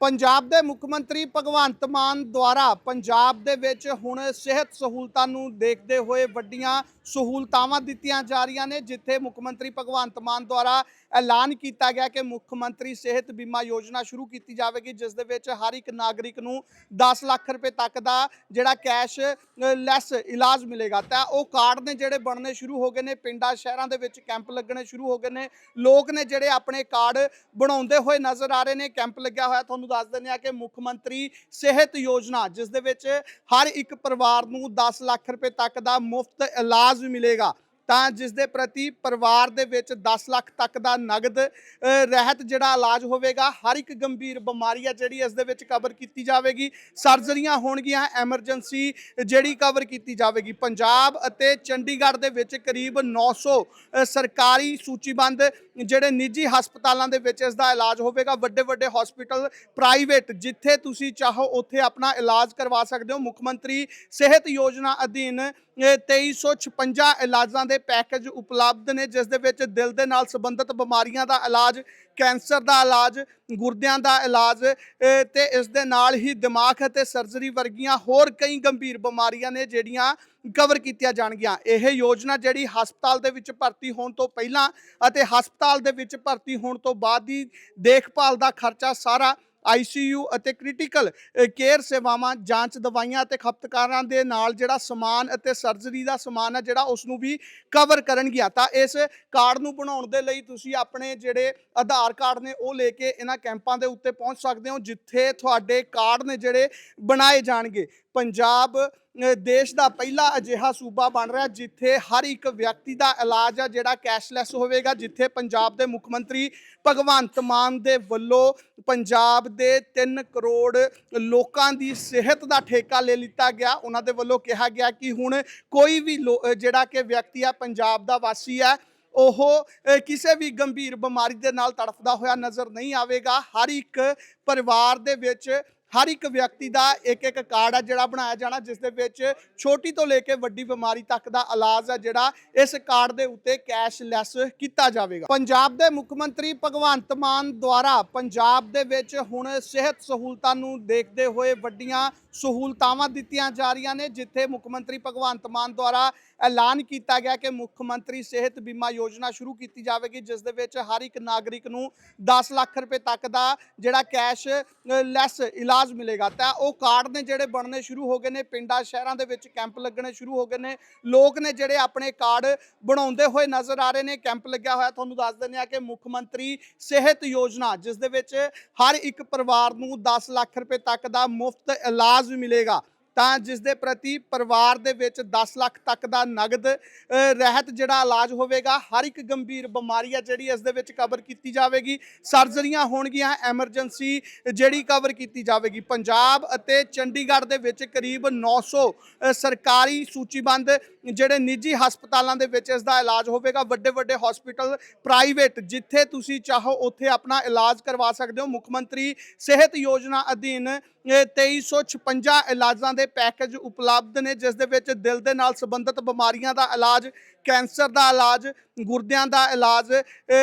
ਪੰਜਾਬ ਦੇ ਮੁੱਖ ਮੰਤਰੀ ਭਗਵੰਤ ਮਾਨ ਦੁਆਰਾ ਪੰਜਾਬ ਦੇ ਵਿੱਚ ਹੁਣ ਸਿਹਤ ਸਹੂਲਤਾਂ ਨੂੰ ਦੇਖਦੇ ਹੋਏ ਵੱਡੀਆਂ ਸਹੂਲਤਾਵਾਂ ਦਿੱਤੀਆਂ ਜਾ ਰਹੀਆਂ ਨੇ, ਜਿੱਥੇ ਮੁੱਖ ਮੰਤਰੀ ਭਗਵੰਤ ਮਾਨ ਦੁਆਰਾ ਐਲਾਨ ਕੀਤਾ ਗਿਆ ਕਿ ਮੁੱਖ ਮੰਤਰੀ ਸਿਹਤ ਬੀਮਾ ਯੋਜਨਾ ਸ਼ੁਰੂ ਕੀਤੀ ਜਾਵੇਗੀ, ਜਿਸ ਦੇ ਵਿੱਚ ਹਰ ਇੱਕ ਨਾਗਰਿਕ ਨੂੰ 10 ਲੱਖ ਰੁਪਏ ਤੱਕ ਦਾ ਜਿਹੜਾ ਕੈਸ਼ ਲੈਸ ਇਲਾਜ ਮਿਲੇਗਾ। ਤਾਂ ਉਹ ਕਾਰਡ ਨੇ ਜਿਹੜੇ ਬਣਨੇ ਸ਼ੁਰੂ ਹੋ ਗਏ ਨੇ, ਪਿੰਡਾਂ, ਸ਼ਹਿਰਾਂ ਦੇ ਵਿੱਚ ਕੈਂਪ ਲੱਗਣੇ ਸ਼ੁਰੂ ਹੋ ਗਏ ਨੇ। ਲੋਕ ਨੇ ਜਿਹੜੇ ਆਪਣੇ ਕਾਰਡ ਬਣਾਉਂਦੇ ਹੋਏ ਨਜ਼ਰ ਆ ਰਹੇ ਨੇ, ਕੈਂਪ ਲੱਗਿਆ ਹੋਇਆ, ਤੁਹਾਨੂੰ ਦੱਸ ਦਿੰਦੇ ਆ ਕਿ ਮੁੱਖ ਮੰਤਰੀ ਸਿਹਤ ਯੋਜਨਾ, ਜਿਸ ਦੇ ਵਿੱਚ ਹਰ ਇੱਕ ਪਰਿਵਾਰ ਨੂੰ 10 ਲੱਖ ਰੁਪਏ ਤੱਕ ਦਾ ਮੁਫਤ ਇਲਾਜ ਮਿਲੇਗਾ। ਤਾਂ ਜਿਸ ਦੇ ਪ੍ਰਤੀ ਪਰਿਵਾਰ ਦੇ ਵਿੱਚ 10 ਲੱਖ ਤੱਕ ਦਾ ਨਗਦ ਰਹਿਤ ਜਿਹੜਾ ਇਲਾਜ ਹੋਵੇਗਾ ਹਰ ਇੱਕ ਗੰਭੀਰ ਬਿਮਾਰੀ ਆ ਜਿਹੜੀ ਇਸ ਦੇ ਵਿੱਚ ਕਵਰ ਕੀਤੀ ਜਾਵੇਗੀ। ਸਰਜਰੀਆਂ ਹੋਣਗੀਆਂ ਐਮਰਜੈਂਸੀ ਜਿਹੜੀ ਕਵਰ ਕੀਤੀ ਜਾਵੇਗੀ। ਪੰਜਾਬ ਅਤੇ ਚੰਡੀਗੜ੍ਹ ਦੇ ਵਿੱਚ ਕਰੀਬ 900 ਅ, ਸਰਕਾਰੀ ਸੂਚੀਬੰਦ ਜਿਹੜੇ ਨਿੱਜੀ ਹਸਪਤਾਲਾਂ ਦੇ ਵਿੱਚ ਇਸ ਦਾ ਇਲਾਜ ਹੋਵੇਗਾ। ਵੱਡੇ ਵੱਡੇ ਹਸਪੀਟਲ ਪ੍ਰਾਈਵੇਟ ਜਿੱਥੇ ਤੁਸੀਂ ਚਾਹੋ ਉੱਥੇ ਆਪਣਾ ਇਲਾਜ ਕਰਵਾ ਸਕਦੇ ਹੋ। ਮੁੱਖ ਮੰਤਰੀ ਸਿਹਤ ਯੋਜਨਾ ਅਧੀਨ ਇਹ 2356 ਇਲਾਜਾਂ ਦੇ ਪੈਕੇਜ ਉਪਲਬਧ ਨੇ, ਜਿਸ ਦੇ ਵਿੱਚ ਦਿਲ ਦੇ ਨਾਲ ਸੰਬੰਧਿਤ ਬਿਮਾਰੀਆਂ ਦਾ ਇਲਾਜ, ਕੈਂਸਰ ਦਾ ਇਲਾਜ, ਗੁਰਦਿਆਂ ਦਾ ਇਲਾਜ ਅਹ ਤੇ ਇਸ ਦੇ ਨਾਲ ਹੀ ਦਿਮਾਗ ਅਤੇ ਸਰਜਰੀ ਵਰਗੀਆਂ ਹੋਰ ਕਈ ਗੰਭੀਰ ਬਿਮਾਰੀਆਂ ਨੇ ਜਿਹੜੀਆਂ ਕਵਰ ਕੀਤੀਆਂ ਜਾਣਗੀਆਂ। ਇਹ ਯੋਜਨਾ ਜਿਹੜੀ ਹਸਪਤਾਲ ਦੇ ਵਿੱਚ ਭਰਤੀ ਹੋਣ ਤੋਂ ਪਹਿਲਾਂ ਅਤੇ ਹਸਪਤਾਲ ਦੇ ਵਿੱਚ ਭਰਤੀ ਹੋਣ ਤੋਂ ਬਾਅਦ ਦੀ ਦੇਖਭਾਲ ਦਾ ਖਰਚਾ ਸਾਰਾ ਆਈਸੀਯੂ ਅਤੇ ਕ੍ਰਿਟੀਕਲ ਕੇਅਰ ਸੇਵਾਵਾਂ, ਜਾਂਚ ਦਵਾਈਆਂ ਅਤੇ ਖਪਤਕਾਰਾਂ ਦੇ ਨਾਲ ਜਿਹੜਾ ਸਮਾਨ ਅਤੇ ਸਰਜਰੀ ਦਾ ਸਮਾਨ ਹੈ ਜਿਹੜਾ ਉਸ ਨੂੰ ਵੀ ਕਵਰ ਕਰਨਗੀਆਂ। ਤਾਂ ਇਸ ਕਾਰਡ ਨੂੰ ਬਣਾਉਣ ਦੇ ਲਈ ਤੁਸੀਂ ਆਪਣੇ ਜਿਹੜੇ ਆਧਾਰ ਕਾਰਡ ਨੇ ਉਹ ਲੈ ਕੇ ਇਹਨਾਂ ਕੈਂਪਾਂ ਦੇ ਉੱਤੇ ਪਹੁੰਚ ਸਕਦੇ ਹੋ, ਜਿੱਥੇ ਤੁਹਾਡੇ ਕਾਰਡ ਨੇ ਜਿਹੜੇ ਬਣਾਏ ਜਾਣਗੇ। ਪੰਜਾਬ ਦੇਸ਼ ਦਾ ਪਹਿਲਾ ਅਜਿਹਾ ਸੂਬਾ ਬਣ ਰਿਹਾ ਜਿੱਥੇ ਹਰ ਇੱਕ ਵਿਅਕਤੀ ਦਾ ਇਲਾਜ ਆ, ਜਿਹੜਾ ਕੈਸ਼ਲੈਸ ਹੋਵੇਗਾ, ਜਿੱਥੇ ਪੰਜਾਬ ਦੇ ਮੁੱਖ ਮੰਤਰੀ ਭਗਵੰਤ ਮਾਨ ਦੇ ਵੱਲੋਂ ਪੰਜਾਬ ਦੇ 3 ਕਰੋੜ ਲੋਕਾਂ ਦੀ ਸਿਹਤ ਦਾ ਠੇਕਾ ਲੈ ਲਿੱਤਾ ਗਿਆ। ਉਹਨਾਂ ਦੇ ਵੱਲੋਂ ਕਿਹਾ ਗਿਆ ਕਿ ਹੁਣ ਕੋਈ ਵੀ ਲੋ- ਜਿਹੜਾ ਕਿ ਵਿਅਕਤੀ ਆ, ਪੰਜਾਬ ਦਾ ਵਾਸੀ ਹੈ ਉਹ ਕਿਸੇ ਵੀ ਗੰਭੀਰ ਬਿਮਾਰੀ ਦੇ ਨਾਲ ਤੜਫਦਾ ਹੋਇਆ ਨਜ਼ਰ ਨਹੀਂ ਆਵੇਗਾ। ਹਰ ਇੱਕ ਪਰਿਵਾਰ ਦੇ ਵਿੱਚ ਹਰ ਇੱਕ ਵਿਅਕਤੀ ਦਾ ਇੱਕ ਇੱਕ ਕਾਰਡ ਆ ਜਿਹੜਾ ਬਣਾਇਆ ਜਾਣਾ, ਜਿਸ ਦੇ ਵਿੱਚ ਛੋਟੀ ਤੋਂ ਲੈ ਕੇ ਵੱਡੀ ਬਿਮਾਰੀ ਤੱਕ ਦਾ ਇਲਾਜ ਆ ਜਿਹੜਾ ਇਸ ਕਾਰਡ ਦੇ ਉੱਤੇ ਕੈਸ਼ ਲੈਸ ਕੀਤਾ ਜਾਵੇਗਾ। ਪੰਜਾਬ ਦੇ ਮੁੱਖ ਮੰਤਰੀ ਭਗਵੰਤ ਮਾਨ ਦੁਆਰਾ ਪੰਜਾਬ ਦੇ ਵਿੱਚ ਹੁਣ ਸਿਹਤ ਸਹੂਲਤਾਂ ਨੂੰ ਦੇਖਦੇ ਹੋਏ ਵੱਡੀਆਂ ਸਹੂਲਤਾਵਾਂ ਦਿੱਤੀਆਂ ਜਾ ਰਹੀਆਂ ਨੇ, ਜਿੱਥੇ ਮੁੱਖ ਮੰਤਰੀ ਭਗਵੰਤ ਮਾਨ ਦੁਆਰਾ ਐਲਾਨ ਕੀਤਾ ਗਿਆ ਕਿ ਮੁੱਖ ਮੰਤਰੀ ਸਿਹਤ ਬੀਮਾ ਯੋਜਨਾ ਸ਼ੁਰੂ ਕੀਤੀ ਜਾਵੇਗੀ, ਜਿਸ ਦੇ ਵਿੱਚ ਹਰ ਇੱਕ ਨਾਗਰਿਕ ਨੂੰ 10 ਲੱਖ ਰੁਪਏ ਤੱਕ ਦਾ ਜਿਹੜਾ ਕੈਸ਼ ਲੈਸ ਇਲਾਜ ਇਲਾਜ ਮਿਲੇਗਾ। ਤਾਂ ਉਹ ਕਾਰਡ ਨੇ ਜਿਹੜੇ ਬਣਨੇ ਸ਼ੁਰੂ ਹੋ ਗਏ ਨੇ, ਪਿੰਡਾਂ, ਸ਼ਹਿਰਾਂ ਦੇ ਵਿੱਚ ਕੈਂਪ ਲੱਗਣੇ ਸ਼ੁਰੂ ਹੋ ਗਏ ਨੇ। ਲੋਕ ਨੇ ਜਿਹੜੇ ਆਪਣੇ ਕਾਰਡ ਬਣਾਉਂਦੇ ਹੋਏ ਨਜ਼ਰ ਆ ਰਹੇ ਨੇ, ਕੈਂਪ ਲੱਗਿਆ ਹੋਇਆ। ਤੁਹਾਨੂੰ ਦੱਸ ਦਿੰਦੇ ਆ ਕਿ ਮੁੱਖ ਮੰਤਰੀ ਸਿਹਤ ਯੋਜਨਾ, ਜਿਸ ਦੇ ਵਿੱਚ ਹਰ ਇੱਕ ਪਰਿਵਾਰ ਨੂੰ 10 ਲੱਖ ਰੁਪਏ ਤੱਕ ਦਾ ਮੁਫਤ ਇਲਾਜ ਮਿਲੇਗਾ। ਤਾਂ ਜਿਸ ਦੇ ਪ੍ਰਤੀ ਪਰਿਵਾਰ ਦੇ ਵਿੱਚ 10 ਲੱਖ ਤੱਕ ਦਾ ਨਗਦ ਰਹਿਤ ਜਿਹੜਾ ਇਲਾਜ ਹੋਵੇਗਾ ਹਰ ਇੱਕ ਗੰਭੀਰ ਬਿਮਾਰੀ ਆ ਜਿਹੜੀ ਇਸ ਦੇ ਵਿੱਚ ਕਵਰ ਕੀਤੀ ਜਾਵੇਗੀ। ਸਰਜਰੀਆਂ ਹੋਣਗੀਆਂ ਐਮਰਜੈਂਸੀ ਜਿਹੜੀ ਕਵਰ ਕੀਤੀ ਜਾਵੇਗੀ। ਪੰਜਾਬ ਅਤੇ ਚੰਡੀਗੜ੍ਹ ਦੇ ਵਿੱਚ ਕਰੀਬ 900 ਅ, ਸਰਕਾਰੀ ਸੂਚੀਬੰਦ ਜਿਹੜੇ ਨਿੱਜੀ ਹਸਪਤਾਲਾਂ ਦੇ ਵਿੱਚ ਇਸ ਦਾ ਇਲਾਜ ਹੋਵੇਗਾ। ਵੱਡੇ ਵੱਡੇ ਹਸਪੀਟਲ ਪ੍ਰਾਈਵੇਟ ਜਿੱਥੇ ਤੁਸੀਂ ਚਾਹੋ ਉੱਥੇ ਆਪਣਾ ਇਲਾਜ ਕਰਵਾ ਸਕਦੇ ਹੋ। ਮੁੱਖ ਮੰਤਰੀ ਸਿਹਤ ਯੋਜਨਾ ਅਧੀਨ ਇਹ 2356 ਇਲਾਜਾਂ ਦੇ ਪੈਕੇਜ ਉਪਲਬਧ ਨੇ ਜਿਸ ਦੇ ਵਿੱਚ ਦਿਲ ਦੇ ਨਾਲ ਸੰਬੰਧਿਤ ਬਿਮਾਰੀਆਂ ਦਾ ਇਲਾਜ ਕੈਂਸਰ ਦਾ ਇਲਾਜ ਗੁਰਦਿਆਂ ਦਾ ਇਲਾਜ ਅ,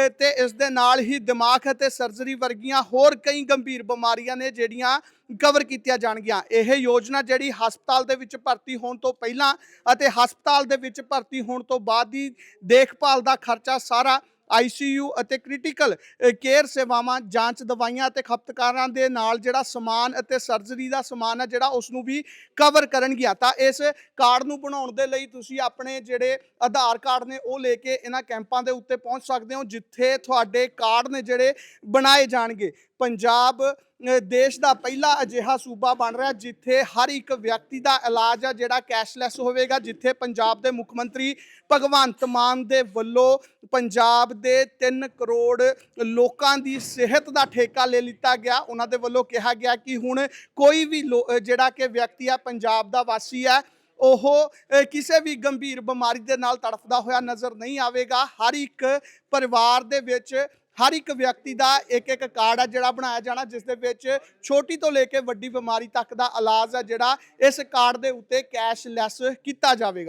ਤੇ ਇਸ ਦੇ ਨਾਲ ਹੀ ਦਿਮਾਗ ਅਤੇ ਸਰਜਰੀ ਵਰਗੀਆਂ ਹੋਰ ਕਈ ਗੰਭੀਰ ਬਿਮਾਰੀਆਂ ਨੇ ਜਿਹੜੀਆਂ ਕਵਰ ਕੀਤੀਆਂ ਜਾਣਗੀਆਂ। ਇਹ ਯੋਜਨਾ ਜਿਹੜੀ ਹਸਪਤਾਲ ਦੇ ਵਿੱਚ ਭਰਤੀ ਹੋਣ ਤੋਂ ਪਹਿਲਾਂ ਅਤੇ ਹਸਪਤਾਲ ਦੇ ਵਿੱਚ ਭਰਤੀ ਹੋਣ ਤੋਂ ਬਾਅਦ ਦੀ ਦੇਖਭਾਲ ਦਾ ਖਰਚਾ ਸਾਰਾ ਆਈਸੀਯੂ ਅਤੇ ਕ੍ਰਿਟੀਕਲ ਕੇਅਰ ਸੇਵਾਵਾਂ, ਜਾਂਚ ਦਵਾਈਆਂ ਅਤੇ ਖਪਤਕਾਰਾਂ ਦੇ ਨਾਲ ਜਿਹੜਾ ਸਮਾਨ ਅਤੇ ਸਰਜਰੀ ਦਾ ਸਮਾਨ ਹੈ ਜਿਹੜਾ ਉਸ ਨੂੰ ਵੀ ਕਵਰ ਕਰਨਗੀਆਂ। ਤਾਂ ਇਸ ਕਾਰਡ ਨੂੰ ਬਣਾਉਣ ਦੇ ਲਈ ਤੁਸੀਂ ਆਪਣੇ ਜਿਹੜੇ ਆਧਾਰ ਕਾਰਡ ਨੇ ਉਹ ਲੈ ਕੇ ਇਹਨਾਂ ਕੈਂਪਾਂ ਦੇ ਉੱਤੇ ਪਹੁੰਚ ਸਕਦੇ ਹੋ, ਜਿੱਥੇ ਤੁਹਾਡੇ ਕਾਰਡ ਨੇ ਜਿਹੜੇ ਬਣਾਏ ਜਾਣਗੇ। ਪੰਜਾਬ ਦੇਸ਼ ਦਾ ਪਹਿਲਾ ਅਜਿਹਾ ਸੂਬਾ ਬਣ ਰਿਹਾ ਜਿੱਥੇ ਹਰ ਇੱਕ ਵਿਅਕਤੀ ਦਾ ਇਲਾਜ ਆ ਜਿਹੜਾ ਕੈਸ਼ਲੈਸ ਹੋਵੇਗਾ, ਜਿੱਥੇ ਪੰਜਾਬ ਦੇ ਮੁੱਖ ਮੰਤਰੀ ਭਗਵੰਤ ਮਾਨ ਦੇ ਵੱਲੋਂ ਪੰਜਾਬ ਦੇ 3 ਕਰੋੜ ਲੋਕਾਂ ਦੀ ਸਿਹਤ ਦਾ ਠੇਕਾ ਲੈ ਲਿੱਤਾ ਗਿਆ। ਉਹਨਾਂ ਦੇ ਵੱਲੋਂ ਕਿਹਾ ਗਿਆ ਕਿ ਹੁਣ ਕੋਈ ਵੀ ਲੋ- ਜਿਹੜਾ ਕਿ ਵਿਅਕਤੀ ਆ, ਪੰਜਾਬ ਦਾ ਵਾਸੀ ਹੈ ਉਹ ਕਿਸੇ ਵੀ ਗੰਭੀਰ ਬਿਮਾਰੀ ਦੇ ਨਾਲ ਤੜਫਦਾ ਹੋਇਆ ਨਜ਼ਰ ਨਹੀਂ ਆਵੇਗਾ। ਹਰ ਇੱਕ ਪਰਿਵਾਰ ਦੇ ਵਿੱਚ ਹਰ ਇੱਕ ਵਿਅਕਤੀ ਦਾ ਇੱਕ ਇੱਕ ਕਾਰਡ ਆ ਜਿਹੜਾ ਬਣਾਇਆ ਜਾਣਾ, ਜਿਸ ਦੇ ਵਿੱਚ ਛੋਟੀ ਤੋਂ ਲੈ ਕੇ ਵੱਡੀ ਬਿਮਾਰੀ ਤੱਕ ਦਾ ਇਲਾਜ ਆ ਜਿਹੜਾ ਇਸ ਕਾਰਡ ਦੇ ਉੱਤੇ ਕੈਸ਼ਲੈਸ ਕੀਤਾ ਜਾਵੇਗਾ।